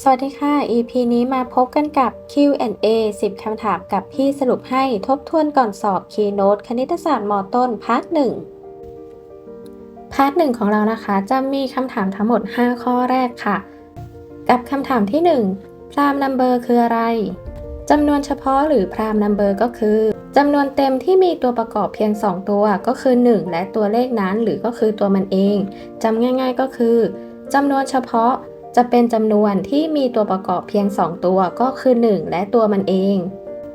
สวัสดีค่ะ EP นี้มาพบกันกับ Q&A 10 คำถามกับพี่สรุปให้ทบทวนก่อนสอบ Keynote คณิตศาสตร์มต้นพาร์ทหนึ่งพาร์ทหนึ่งของเรานะคะ จะมีคำถามทั้งหมด 5 ข้อแรกค่ะ กับคำถามที่ 1 พรามนัมเบอร์คืออะไรจำนวนเฉพาะหรือพรามนัมเบอร์ก็คือจำนวนเต็มที่มีตัวประกอบเพียง 2 ตัวก็คือ 1 และตัวเลขนั้นหรือก็คือตัวมันเองจำง่าย ๆก็คือจำนวนเฉพาะ จะเป็นจำนวนที่มีตัวประกอบเพียง 2 ตัวก็คือ 1 และตัวมันเอง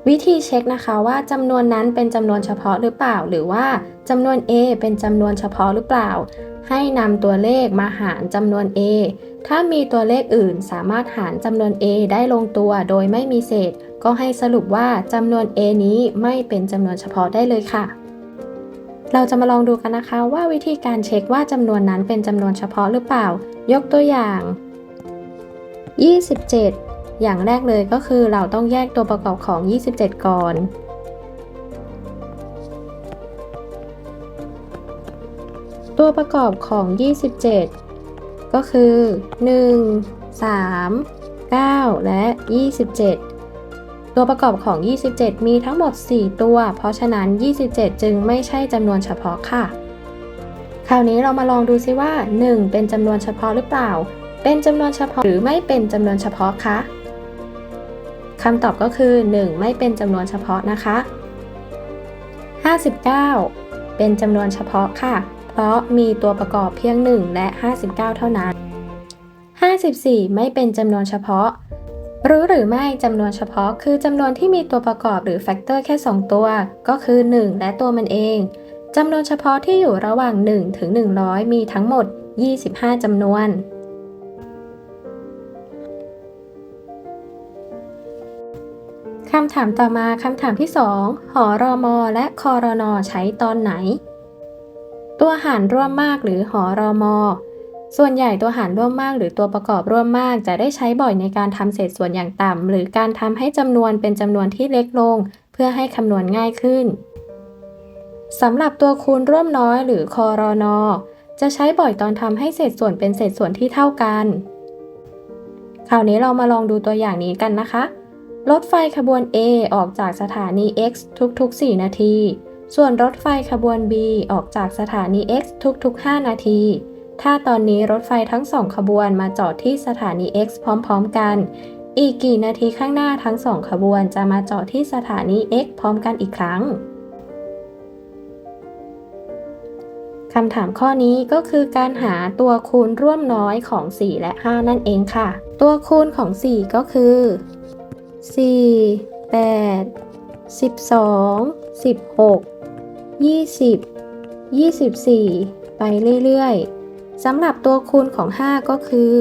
วิธีเช็คนะคะว่าจำนวนนั้นเป็นจำนวนเฉพาะหรือเปล่า หรือว่าจำนวน A เป็นจำนวนเฉพาะหรือเปล่า ให้นำตัวเลขมาหารจำนวน A ถ้ามีตัวเลขอื่นสามารถหารจำนวน A ได้ลงตัวโดยไม่มีเศษ ก็ให้สรุปว่าจำนวน A นี้ไม่เป็นจำนวนเฉพาะได้เลยค่ะเราจะมาลองดูกันนะคะว่าวิธีการเช็คว่าจำนวนนั้นเป็นจำนวนเฉพาะหรือเปล่า ยกตัวอย่าง 27 อย่างแรกเลยก็คือเราต้องแยกตัวประกอบของ 27 ก่อน ตัวประกอบของ 27 ก็คือ 1 3 9 และ 27 ตัวประกอบของ 27 มีทั้งหมด 4 ตัว เพราะฉะนั้น 27 จึงไม่ใช่จำนวนเฉพาะค่ะ คราวนี้เรามาลองดูซิว่า 1 เป็นจำนวนเฉพาะหรือเปล่า เป็นจำนวนเฉพาะหรือไม่เป็นจำนวนเฉพาะคะคำตอบก็คือ 1 ไม่เป็นจำนวนเฉพาะนะคะ 59 เป็นจำนวนเฉพาะค่ะ เพราะมีตัวประกอบเพียง 1 และ 59 เท่านั้น 54 ไม่เป็นจำนวนเฉพาะ รู้หรือไม่จำนวนเฉพาะ คือจำนวนที่มีตัวประกอบหรือแฟกเตอร์แค่ 2 ตัว ก็คือ 1 และตัวมันเองจำนวนเฉพาะที่อยู่ระหว่าง 1 ถึง 100 มีทั้งหมด 25จำนวน คำถามต่อมาคำถามที่ 2 หอรอมอและคอรอนอใช้ตอนไหน ตัวหารร่วมมากหรือหอรอมอ ส่วนใหญ่ตัวหารร่วมมากหรือตัวประกอบร่วมมาก จะได้ใช้บ่อยในการทำเศษส่วนอย่างต่ำหรือการทำให้จำนวนเป็นจำนวนที่เล็กลง เพื่อให้คำนวณง่ายขึ้นสำหรับตัวคูณร่วมน้อยหรือคอรอนอจะใช้บ่อยตอนทำให้เศษส่วนเป็นเศษส่วนที่เท่ากัน คราวนี้เรามาลองดูตัวอย่างนี้กันนะคะ รถไฟขบวน A ออกจากสถานี X ทุกๆ 4 นาที ส่วนรถไฟขบวน B ออกจากสถานี X ทุกๆ 5 นาที ถ้าตอนนี้รถไฟทั้งสองขบวนมาจอดที่สถานี X พร้อมๆ กัน อีกกี่นาทีข้างหน้าทั้งสองขบวนจะมาจอดที่สถานี X พร้อมกันอีกครั้งคำถามข้อนี้ก็คือการหาตัวคูณร่วมน้อยของ 4 และ 5 นั่นเองค่ะ ตัวคูณของ 4 ก็คือ สี่แปดสิบสองสิบหกยี่สิบยี่สิบสี่ไปเรื่อยๆสำหรับตัวคูณของ 5 ก็คือ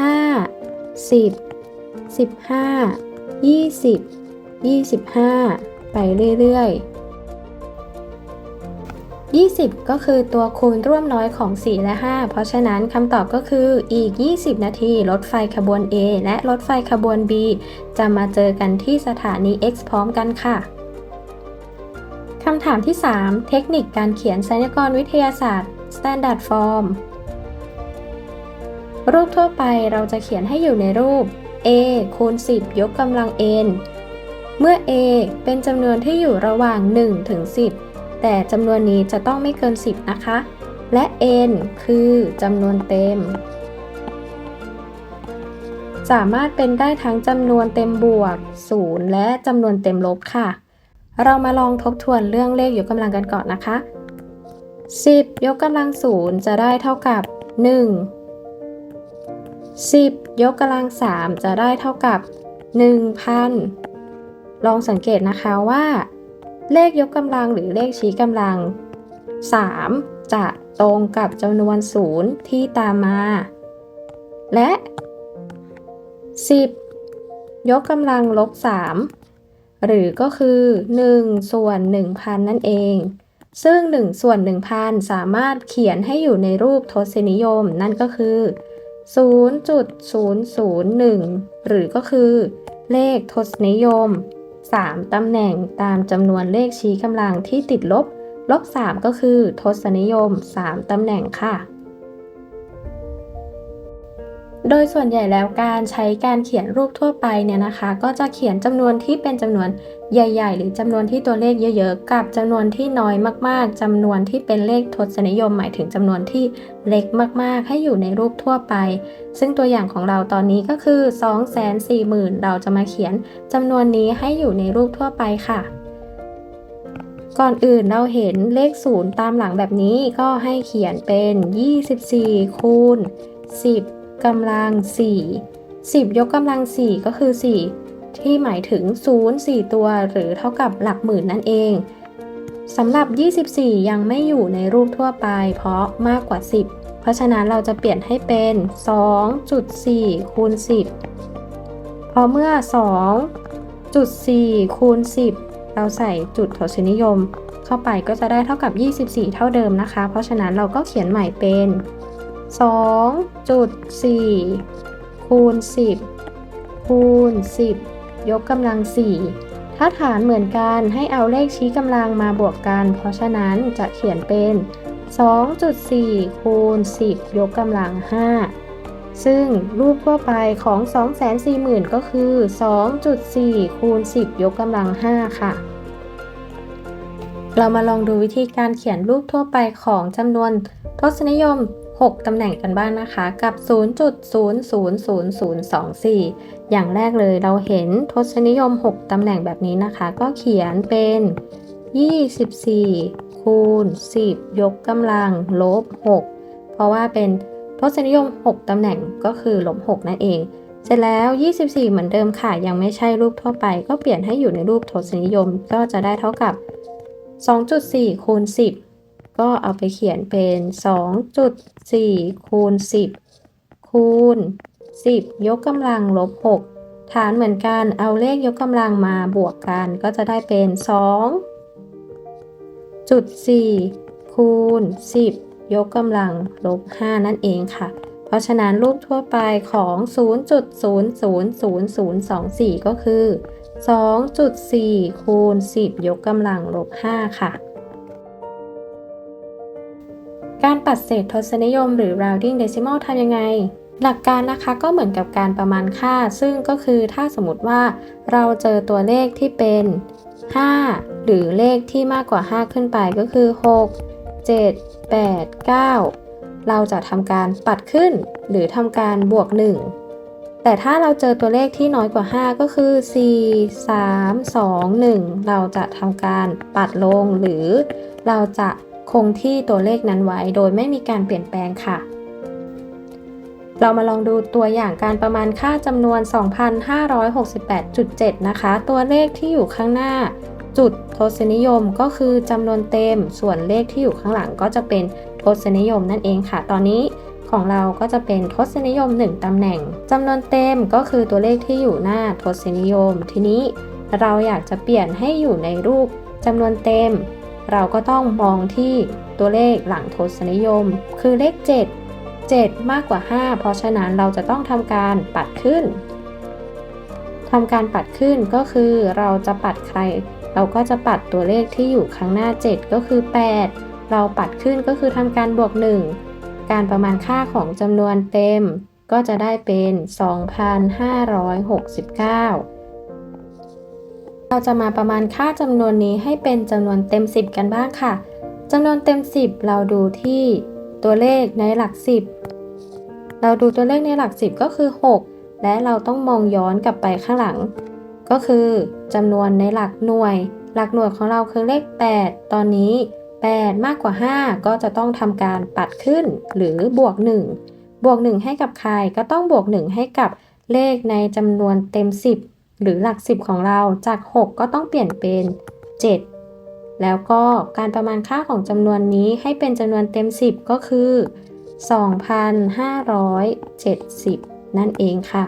ห้า,สิบ,สิบห้า,ยี่สิบ,ยี่สิบห้าไปเรื่อยๆ 20 ก็คือตัวคูณร่วมน้อยของ 4 และ 5 เพราะฉะนั้นคำตอบก็คืออีก 20 นาทีรถไฟขบวน A และรถไฟขบวน B จะมาเจอกันที่สถานี X พร้อมกันค่ะคำถามที่ 3 เทคนิคการเขียนไสยกรณ์วิทยาศาสตร์ Standard Form รูปทั่วไปเราจะเขียนให้อยู่ในรูป a คูณ 10 ยกกำลัง n เมื่อ a เป็นจำนวนที่อยู่ระหว่าง 1 ถึง 10 แต่จำนวนนี้จะต้องไม่เกิน 10 นะคะ และ n คือจำนวนเต็ม สามารถเป็นได้ทั้งจำนวนเต็มบวก 0 และจำนวนเต็มลบค่ะ เรามาลองทบทวนเรื่องเลขยกกำลังกันก่อนนะคะ 10 ยกกำลัง 0 จะได้เท่ากับ 1 10 ยกกำลัง 3 จะได้เท่ากับ 1,000 ลองสังเกตนะคะว่า เลขยกกำลังหรือเลขชี้กำลัง 3 จะตรงกับจำนวน0ที่ตามมา และ 10 ยกกำลังลบ 3 หรือก็คือ 1 ส่วน 1,000 นั่นเอง ซึ่ง 1 ส่วน 1,000 สามารถเขียนให้อยู่ในรูปทศนิยม นั่นก็คือ 0.001 หรือก็คือ เลขทศนิยม 3 ตำแหน่งตามจำนวนเลขชี้กำลังที่ติดลบ ลบ 3 ก็คือ ทศนิยม 3 ตำแหน่งค่ะ โดยส่วนใหญ่แล้วการใช้การเขียนรูปทั่วไปเนี่ยนะคะ ก็จะเขียนจำนวนที่เป็นจำนวนใหญ่ ๆ หรือจำนวนที่ตัวเลขเยอะๆ กับจำนวนที่น้อยมากๆจำนวนที่เป็นเลขทศนิยม หมายถึงจำนวนที่เล็กมากๆ ให้อยู่ในรูปทั่วไป ซึ่งตัวอย่างของเราตอนนี้ก็คือ 240,000 เราจะมาเขียนจำนวนนี้ให้อยู่ในรูปทั่วไปค่ะ ก่อนอื่นเราเห็นเลขศูนย์ตามหลังแบบนี้ก็ให้เขียนเป็น 24คูณ10 กำลัง 4 10 ยกกำลัง 4 ก็คือ 4 ที่หมายถึง 0 4 ตัว หรือเท่ากับหลักหมื่นนั่นเองสำหรับ 24 ยังไม่อยู่ในรูปทั่วไป เพราะมากกว่า 10 เพราะฉะนั้นเราจะเปลี่ยนให้เป็น 2.4 คูณ 10 พอเมื่อ 2.4 คูณ 10 เราใส่จุดทศนิยม เข้าไปก็จะได้เท่ากับ 24 เท่าเดิมนะคะ เพราะฉะนั้นเราก็เขียนใหม่เป็น 2.4 คูณ 10 คูณ 10 ยกกำลัง 4 ถ้าฐานเหมือนกันให้เอาเลขชี้กำลังมาบวกกัน เพราะฉะนั้นจะเขียนเป็น 2.4 คูณ 10 ยกกำลัง 5 ซึ่งรูปทั่วไปของ 240,000 ก็คือ 2.4 คูณ 10 ยกกำลัง 5 ค่ะเรามาลองดูวิธีการเขียนรูปทั่วไปของจำนวนทศนิยม 6 ตำแหน่งกันบ้างนะคะกับ 0.00024 อย่างแรกเลยเราเห็นทศนิยม 6 ตำแหน่งแบบนี้นะคะ ก็เขียนเป็น 24 คูณ 10 ยกกำลังลบ 6 เพราะว่าเป็นทศนิยม 6 ตำแหน่งก็คือลบ 6 นั่นเอง เสร็จแล้ว 24 เหมือนเดิมค่ะ ยังไม่ใช่รูปทั่วไป ก็เปลี่ยนให้อยู่ในรูปทศนิยมก็จะได้เท่ากับ 2.4 คูณ 10 ก็เอาไปเขียนเป็น 2.4 คูณ 10 คูณ 10 ยกกำลังลบ 6 ฐานเหมือนกันเอาเลขยกกำลังมาบวกกัน ก็จะได้เป็น 2.4 คูณ 10 ยกกำลังลบ 5 นั่นเองค่ะ เพราะฉะนั้นรูปทั่วไปของ 0.000024 ก็คือ 2.4 คูณ 10 ยกกำลังลบ 5 ค่ะ การปัดเศษทศนิยมหรือ rounding decimal ทำยังไง หลักการนะคะก็เหมือนกับการประมาณค่า ซึ่งก็คือถ้าสมมติว่าเราเจอตัวเลขที่เป็น 5 หรือเลขที่มากกว่า 5 ขึ้นไปก็คือ 6 7 8 9 เราจะทำการปัดขึ้น หรือทำการบวก 1 แต่ถ้าเราเจอตัวเลขที่น้อยกว่า 5 ก็คือ 4 3 2 1 เราจะทำการปัดลงหรือเราจะ คงที่ตัวเลขนั้นไว้โดยไม่มีการเปลี่ยนแปลงค่ะ เรามาลองดูตัวอย่างการประมาณค่าจำนวน 2,568.7 นะคะ ตัวเลขที่อยู่ข้างหน้าจุดทศนิยมก็คือจำนวนเต็ม ส่วนเลขที่อยู่ข้างหลังก็จะเป็นทศนิยมนั่นเองค่ะ ตอนนี้ของเราก็จะเป็นทศนิยม 1ตำแหน่งจำนวนเต็มก็คือตัวเลขที่อยู่หน้าทศนิยม ทีนี้เราอยากจะเปลี่ยนให้อยู่ในรูปจำนวนเต็ม เราก็ต้องมองที่ตัวเลขหลังทศนิยม คือเลข 7 7 มากกว่า 5 เพราะฉะนั้นเราจะต้องทำการปัดขึ้นทำการปัดขึ้นก็คือเราจะปัดใคร เราก็จะปัดตัวเลขที่อยู่ข้างหน้า 7 ก็คือ 8 เราปัดขึ้นก็คือทำการบวก 1 การประมาณค่าของจำนวนเต็ม ก็จะได้เป็น 2,569 เราจะมาประมาณค่าจำนวนนี้ให้เป็นจำนวนเต็ม 10 กันบ้างค่ะจำนวนเต็ม 10 เราดูที่ตัวเลขในหลัก 10 เราดูตัวเลขในหลัก 10 ก็คือ 6 และเราต้องมองย้อนกลับไปข้างหลัง ก็คือจำนวนในหลักหน่วย หลักหน่วยของเราคือเลข 8 ตอนนี้ 8 มากกว่า 5 ก็จะต้องทำการปัดขึ้นหรือบวก 1 บวก 1 ให้กับใครก็ต้องบวก 1 ให้กับเลขในจำนวนเต็ม 10 หรือหลัก 10 ของเราจาก 6 ก็ต้องเปลี่ยนเป็น 7 แล้วก็การประมาณค่าของจำนวนนี้ให้เป็นจำนวนเต็ม 10 ก็คือ 2,570 นั่นเองค่ะ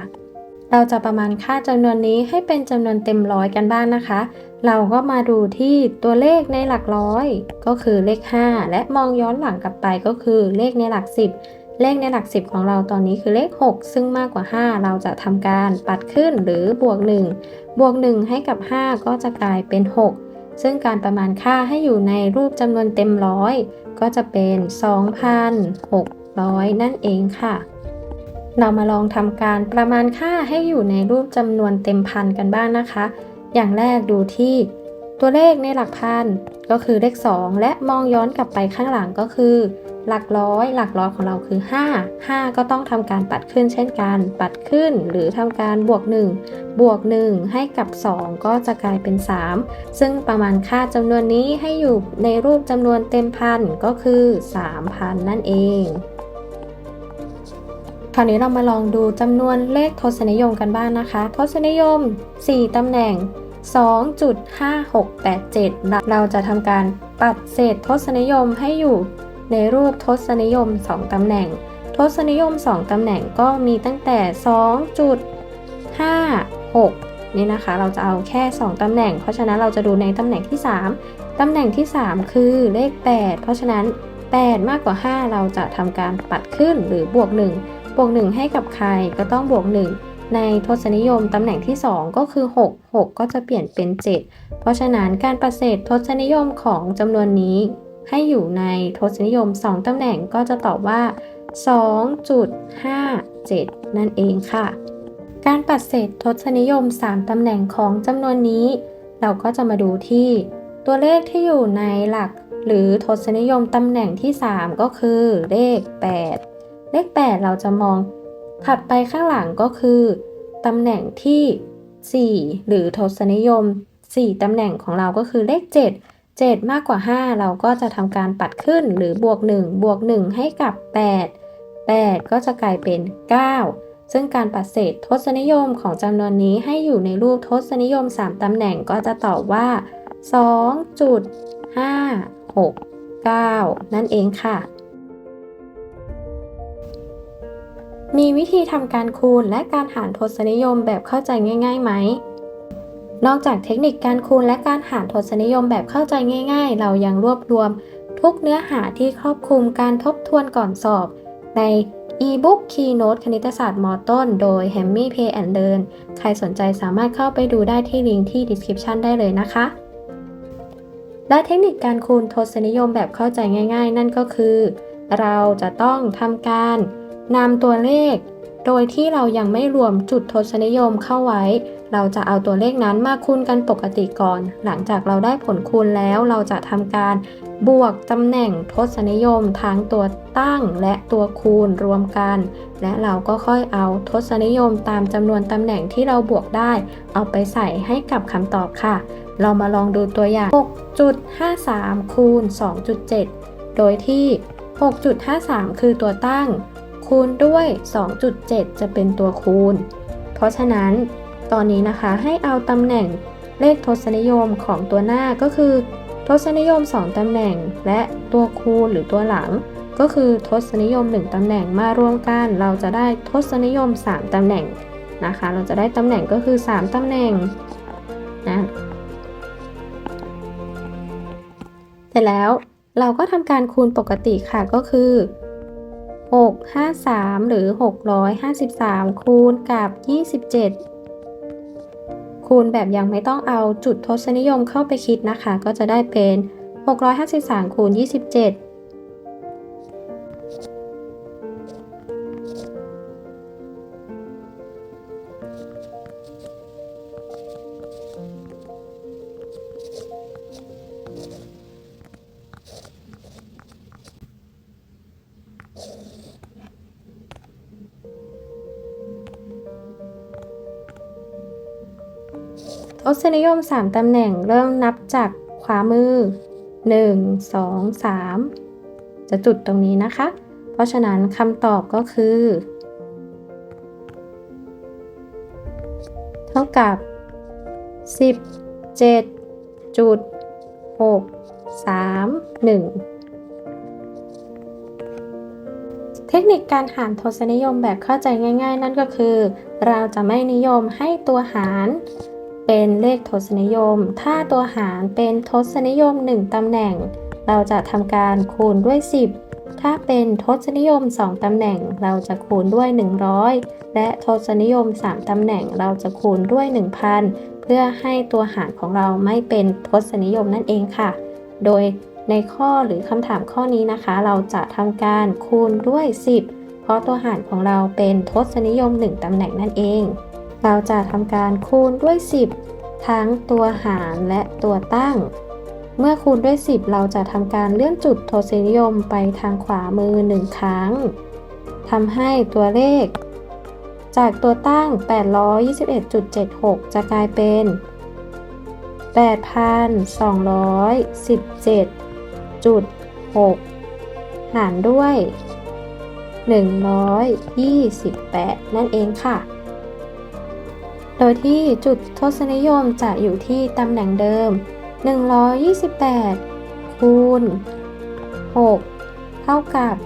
เราจะประมาณค่าจำนวนนี้ให้เป็นจำนวนเต็มร้อยกันบ้างนะคะ เราก็มาดูที่ตัวเลขในหลักร้อย ก็คือเลข 5 และมองย้อนหลังกลับไปก็คือเลขในหลัก 10 เลขในหลัก 10 ของเราตอนนี้คือเลข 6 ซึ่งมากกว่า 5 เราจะทำการปัดขึ้นหรือบวก 1 บวก 1 ให้กับ 5 ก็จะกลายเป็น 6 ซึ่งการประมาณค่าให้อยู่ในรูปจำนวนเต็มร้อยก็จะเป็น 2,600 นั่นเองค่ะ เรามาลองทำการประมาณค่าให้อยู่ในรูปจำนวนเต็มพันกันบ้างนะคะ อย่างแรกดูที่ตัวเลขในหลักพันก็คือเลข 2 และมองย้อนกลับไปข้างหลังก็คือ หลักร้อยหลักร้อยของเราคือ 5 5 ก็ต้องทำการปัดขึ้นเช่นกัน ปัดขึ้นหรือทำการบวก 1 บวก 1 ให้กับ 2 ก็จะกลายเป็น 3 ซึ่งประมาณค่าจำนวนนี้ให้อยู่ในรูปจำนวนเต็มพันก็คือ 3,000 นั่นเองคราวนี้เรามาลองดูจำนวนเลขทศนิยมกันบ้างนะคะ ทศนิยม 4ตำแหน่ง 2.5687 เราจะทำการปัดเศษทศนิยมให้อยู่ ในรูปทศนิยม 2 ตำแหน่ง ทศนิยม 2 ตำแหน่งก็มีตั้งแต่ 2.56 นี่นะคะ เราจะเอาแค่ 2 ตำแหน่ง เพราะฉะนั้นเราจะดูในตำแหน่งที่ 3 ตำแหน่งที่ 3 คือเลข 8 เพราะฉะนั้น 8 มากกว่า 5 เราจะทำการปัดขึ้นหรือบวก 1 บวก 1 ให้กับใครก็ต้องบวก 1ในทศนิยมตำแหน่งที่ 2 ก็คือ 6 6 ก็จะเปลี่ยนเป็น 7 เพราะฉะนั้นการประเศษทศนิยมของจำนวนนี้ ให้อยู่ในทศนิยม 2 ตำแหน่งก็จะตอบว่า 2.57 นั่นเองค่ะ การปัดเศษทศนิยม 3 ตำแหน่งของจำนวนนี้ เราก็จะมาดูที่ ตัวเลขที่อยู่ในหลัก หรือทศนิยมตำแหน่งที่ 3 ก็คือเลข 8 เลข 8 เราจะมองถัดไปข้างหลังก็คือตำแหน่งที่ 4 หรือทศนิยม 4 ตำแหน่งของเราก็คือเลข 7 7 มากกว่า 5 เราก็จะทำการปัดขึ้นหรือบวก 1 บวก 1 ให้กับ 8 8 ก็จะกลายเป็น 9 ซึ่งการปัดเศษทศนิยมของจำนวนนี้ให้อยู่ในรูปทศนิยม 3ตำแหน่งก็จะตอบว่า 2.569 นั่นเองค่ะ มีวิธีทำการคูณและการหารทศนิยมแบบเข้าใจง่ายๆไหม นอกจากเทคนิคการคูณและการหารทศนิยมแบบเข้าใจง่าย ๆ เรายังรวบรวม ทุกเนื้อหาที่ครอบคลุมการทบทวนก่อนสอบ ใน e-book Keynote คณิตศาสตร์มต้น โดย h e m m y Pay and Learn ใครสนใจสามารถเข้าไปดูได้ที่ลิงก์ที่ description ได้เลยนะคะ และเทคนิคการคูณทศนิยมแบบเข้าใจง่าย ๆ นั่นก็คือ เราจะต้องทำการนำตัวเลข โดยที่เรายังไม่รวมจุดทศนิยมเข้าไว้ เราจะเอาตัวเลขนั้นมาคูณกันปกติก่อน หลังจากเราได้ผลคูณแล้วเราจะทำการบวกตำแหน่งทศนิยมทั้งตัวตั้งและตัวคูณรวมกัน และเราก็ค่อยเอาทศนิยมตามจำนวนตำแหน่งที่เราบวกได้ เอาไปใส่ให้กับคำตอบค่ะ เรามาลองดูตัวอย่าง 6.53 คูณ 2.7 โดยที่ 6.53 คือตัวตั้ง คูณด้วย 2.7 จะเป็นตัวคูณ เพราะฉะนั้น ตอนนี้นะคะให้เอาตำแหน่งเลขทศนิยมของตัวหน้าก็คือ ทศนิยม 2 ตำแหน่ง และตัวคูณหรือตัวหลัง ก็คือทศนิยม 1 ตำแหน่งมารวมกัน เราจะได้ทศนิยม 3 ตำแหน่งนะคะ เราจะได้ตำแหน่งก็คือ 3 ตำแหน่งนะเสร็จแล้วเราก็ทำการคูณปกติค่ะก็คือ 653 หรือ 653 คูณกับ 27 คูณแบบยังไม่ต้องเอาจุดทศนิยมเข้าไปคิดนะคะ ก็จะได้เป็น 653คูณ27 ทศนิยม 3 ตำแหน่งเริ่มนับจากขวามือ 1 2 3 จะจุดตรงนี้นะคะ เพราะฉะนั้นคำตอบก็คือ เท่ากับ 17จุด6 3 1 เทคนิคการหารทศนิยมแบบเข้าใจง่าย ๆ นั่นก็คือ เราจะไม่นิยมให้ตัวหาร เป็นเลขทศนิยม ถ้าตัวหารเป็นทศนิยม 1 ตำแหน่ง เราจะทำการคูณด้วย 10 ถ้าเป็นทศนิยม 2 ตำแหน่ง เราจะคูณด้วย 100 และทศนิยม 3 ตำแหน่ง เราจะคูณด้วย 1000 เพื่อให้ตัวหารของเราไม่เป็นทศนิยมนั่นเองค่ะ โดยในข้อหรือคำถามข้อนี้นะคะ เราจะทำการคูณด้วย 10พราะตัวหารของเราเป็นทศนิยม 1 ตำแหน่งนั่นเอง เราจะทำการคูณด้วย 10 ทั้งตัวหารและตัวตั้ง เมื่อคูณด้วย 10 เราจะทำการเลื่อนจุดทศนิยมไปทางขวามือ 1 ครั้งทำให้ตัวเลข จากตัวตั้ง 821.76 จะกลายเป็น 8,217.6 หารด้วย 128 นั่นเองค่ะ โดยที่จุดทศนิยมจะอยู่ที่ตำแหน่งเดิม 128 คูณ 6 เท่ากับ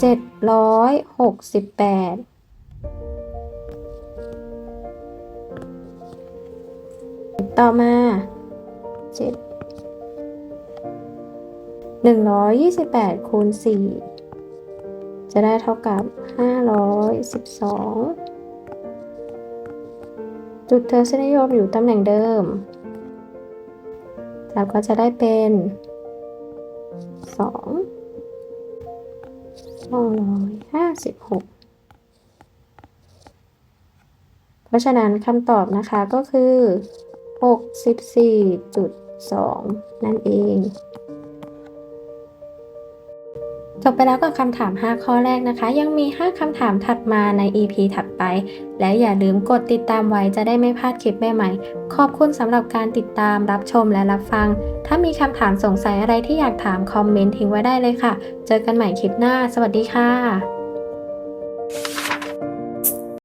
768ต่อมา7 128คูณ4จะได้เท่ากับ 512 จุดเทศนิยมอยู่ตำแหน่งเดิม เราก็จะได้เป็นสองสองร้อยห้าสิบหกเพราะฉะนั้นคำตอบนะคะก็คือ 64.2 นั่นเอง จบไปแล้วกับคำถาม 5 ข้อแรกนะคะ ยังมี 5คำถามถัดมาใน EP ถัดไป และอย่าลืมกดติดตามไว้จะได้ไม่พลาดคลิปใหม่ๆ ขอบคุณสำหรับการติดตามรับชมและรับฟัง ถ้ามีคำถามสงสัยอะไรที่อยากถามคอมเมนต์ทิ้งไว้ได้เลยค่ะ เจอกันใหม่คลิปหน้า สวัสดีค่ะ